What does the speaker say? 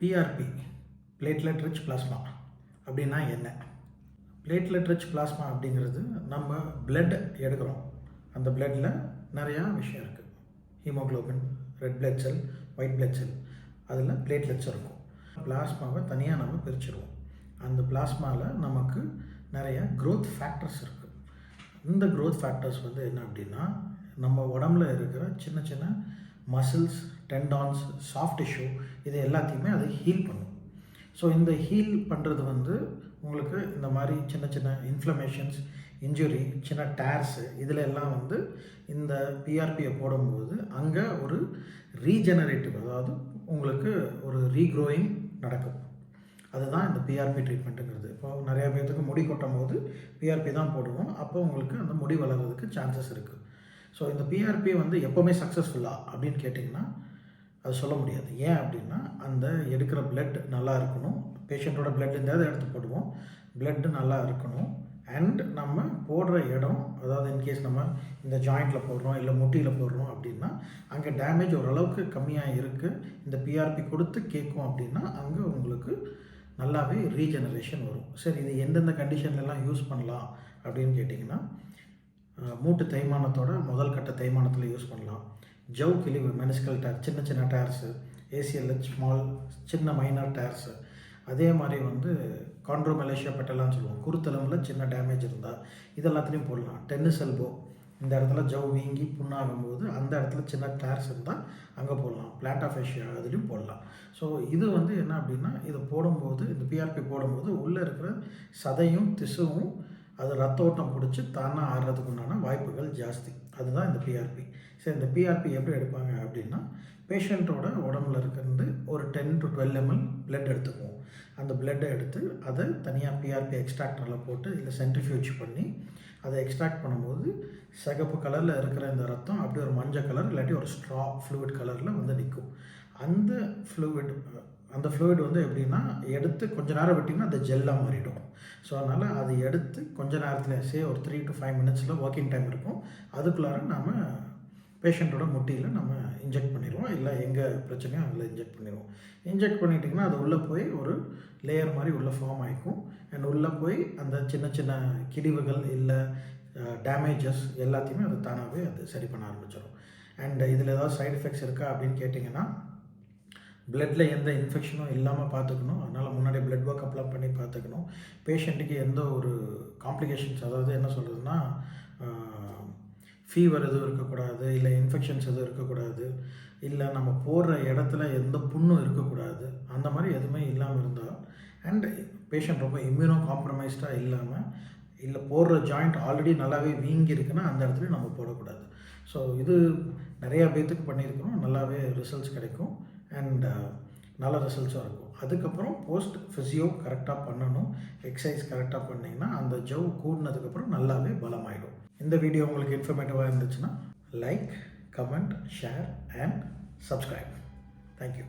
PRP platelet rich plasma அப்படின்னா என்ன? Platelet rich plasma அப்படிங்கிறது நம்ம பிளட் எடுக்கிறோம். அந்த பிளட்டில் நிறையா விஷயம் இருக்குது haemoglobin red blood cell white blood cell அதில் பிளேட்லெட்ஸ் இருக்கும். பிளாஸ்மாவை தனியாக நம்ம பிரிச்சிருவோம். அந்த பிளாஸ்மாவில் நமக்கு நிறைய க்ரோத் ஃபேக்டர்ஸ் இருக்குது இந்த க்ரோத் ஃபேக்டர்ஸ் வந்து என்ன அப்படின்னா நம்ம உடம்புல இருக்கிற சின்ன சின்ன மசில்ஸ் டெண்டான்ஸ் சாஃப்ட் டிஷ்யூ இது எல்லாத்தையுமே அது ஹீல் பண்ணும். ஸோ இந்த ஹீல் பண்ணுறது வந்து உங்களுக்கு இந்த மாதிரி சின்ன சின்ன இன்ஃப்ளமேஷன்ஸ் இன்ஜுரி சின்ன டேர்ஸு இதில் எல்லாம் வந்து இந்த பிஆர்பியை போடும்போது அங்கே ஒரு ரீஜெனரேட்டிவ் அதாவது உங்களுக்கு ஒரு ரீக்ரோயிங் நடக்கும். அதுதான் இந்த பிஆர்பி ட்ரீட்மெண்ட்டுங்கிறது இப்போ நிறையா பேர்த்துக்கு முடி கொட்டும் போது பிஆர்பி தான் போடுவோம். அப்போ உங்களுக்கு அந்த முடி வளர்கிறதுக்கு சான்சஸ் இருக்குது ஸோ இந்த பிஆர்பி வந்து எப்போவுமே சக்ஸஸ்ஃபுல்லா அப்படின்னு கேட்டிங்கன்னா அது சொல்ல முடியாது. ஏன் அப்படின்னா அந்த எடுக்கிற பிளட் நல்லா இருக்கணும். பேஷண்ட்டோட blood இருந்தால் எடுத்து போடுவோம். Blood நல்லா இருக்கணும். அண்ட் நம்ம போடுற இடம் அதாவது இன்கேஸ் நம்ம இந்த ஜாயிண்டில் போடுறோம் இல்லை முட்டியில் போடுறோம் அப்படின்னா அங்கே டேமேஜ் ஓரளவுக்கு கம்மியாக இருக்குது இந்த பிஆர்பி கொடுத்து கேட்கும் அப்படின்னா அங்கே உங்களுக்கு நல்லாவே ரீஜெனரேஷன் வரும். சரி இது எந்தெந்த கண்டிஷன்லலாம் யூஸ் பண்ணலாம் அப்படின்னு கேட்டிங்கன்னா மூட்டு தேய்மானத்தோட முதல் கட்ட தேய்மானத்தில் யூஸ் பண்ணலாம். ஜவ் கிழிவு மெனிஸ்கல் டயர் சின்ன சின்ன டயர்ஸு ஏசிஎல்ஹெச் ஸ்மால் சின்ன மைனர் டயர்ஸு அதே மாதிரி வந்து கான்ட்ரோமெலேஷியா பெட்டெல்லாம் சொல்லுவோம். குருத்தலமில் சின்ன டேமேஜ் இருந்தால் இதெல்லாத்துலேயும் போடலாம். டென்னிஸ் எல்போ இந்த இடத்துல ஜவ் வீங்கி புண்ணாகும்போது அந்த இடத்துல சின்ன டயர்ஸ் இருந்தால் அங்கே போடலாம். ஃப்ளாட் ஆஃப் ஏஷியா அதுலேயும் போடலாம். ஸோ இது வந்து என்ன அப்படின்னா இதை போடும்போது இந்த பிஆர்பி போடும்போது உள்ளே இருக்கிற சதையும் திசுவும் அது ரத்த ஓட்டம் பிடிச்சி தானாக ஆடுறதுக்கு உண்டான வாய்ப்புகள் ஜாஸ்தி. அதுதான் இந்த பிஆர்பி சரி இந்த பிஆர்பி எப்படி எடுப்பாங்க அப்படின்னா பேஷண்ட்டோட உடம்புல இருக்கிறது ஒரு ten to twelve ml blood எடுத்துக்குவோம். அந்த பிளட்டை எடுத்து அதை தனியாக பிஆர்பி எக்ஸ்ட்ராக்டரில் போட்டு இல்லை சென்ட்ரிஃபியூஜ் பண்ணி அதை எக்ஸ்ட்ராக்ட் பண்ணும்போது சிகப்பு கலரில் இருக்கிற இந்த ரத்தம் அப்படியே ஒரு மஞ்சள் கலர் இல்லாட்டி ஒரு ஸ்ட்ரா ஃப்ளூவிட் கலரில் வந்து நிற்கும் அந்த ஃப்ளூவிட் அந்த ஃப்ளூயிட் வந்து எப்படின்னா எடுத்து கொஞ்ச நேரம் விட்டிங்கன்னா அந்த ஜெல்லாக மாறிடும். ஸோ அதனால் அதை எடுத்து கொஞ்ச நேரத்தில் சே ஒரு த்ரீ டு ஃபைவ் மினிட்ஸில் ஒர்க்கிங் டைம் இருக்கும். அதுக்குள்ளார நம்ம பேஷண்ட்டோட முட்டியில் நம்ம இன்ஜெக்ட் பண்ணிடுவோம். இல்லை எங்கே பிரச்சனையோ அதில் இன்ஜெக்ட் பண்ணிடுவோம். இன்ஜெக்ட் பண்ணிட்டிங்கன்னா அது உள்ளே போய் ஒரு லேயர் மாதிரி உள்ளே ஃபார்ம் ஆகிக்கும் அண்ட் உள்ளே போய் அந்த சின்ன சின்ன கிழிவுகள் இல்லை டேமேஜஸ் எல்லாத்தையுமே அது தானாகவே அது சரி பண்ண ஆரம்பிச்சிடும். அண்ட் இதில் ஏதாவது சைட் எஃபெக்ட்ஸ் இருக்கா அப்படின்னு கேட்டிங்கன்னா பிளட்டில் எந்த இன்ஃபெக்ஷனும் இல்லாமல் பார்த்துக்கணும். அதனால் முன்னாடி பிளட் ஒர்க் அப்லாம் பண்ணி பார்த்துக்கணும். பேஷண்ட்டுக்கு எந்த ஒரு காம்ப்ளிகேஷன்ஸ் அதாவது என்ன சொல்கிறதுனா ஃபீவர் எதுவும் இருக்கக்கூடாது இல்லை இன்ஃபெக்ஷன்ஸ் எதுவும் இருக்கக்கூடாது இல்லை நம்ம போடுற இடத்துல எந்த புண்ணும் இருக்கக்கூடாது அந்த மாதிரி எதுவுமே இல்லாமல் இருந்தால் அண்ட் பேஷண்ட் ரொம்ப இம்யூனோ காம்ப்ரமைஸ்டாக இல்லாமல் இல்லை போடுற ஜாயிண்ட் ஆல்ரெடி நல்லாவே வீங்கி இருக்குன்னா அந்த இடத்துல நம்ம போடக்கூடாது. ஸோ இது நிறையா பேத்துக்கு பண்ணியிருக்கிறோம் நல்லாவே ரிசல்ட்ஸ் கிடைக்கும். அண்ட் uh, நல்ல ரிசல்ட்ஸும் இருக்கும். அதுக்கப்புறம் போஸ்ட் ஃபிசியோ கரெக்டாக பண்ணணும். எக்ஸசைஸ் கரெக்டாக பண்ணிங்கன்னா அந்த ஜவ் கூடினதுக்கப்புறம் நல்லாவே பலமாயிடும். இந்த வீடியோ உங்களுக்கு இன்ஃபர்மேட்டிவாக இருந்துச்சுன்னா like comment share and subscribe thank you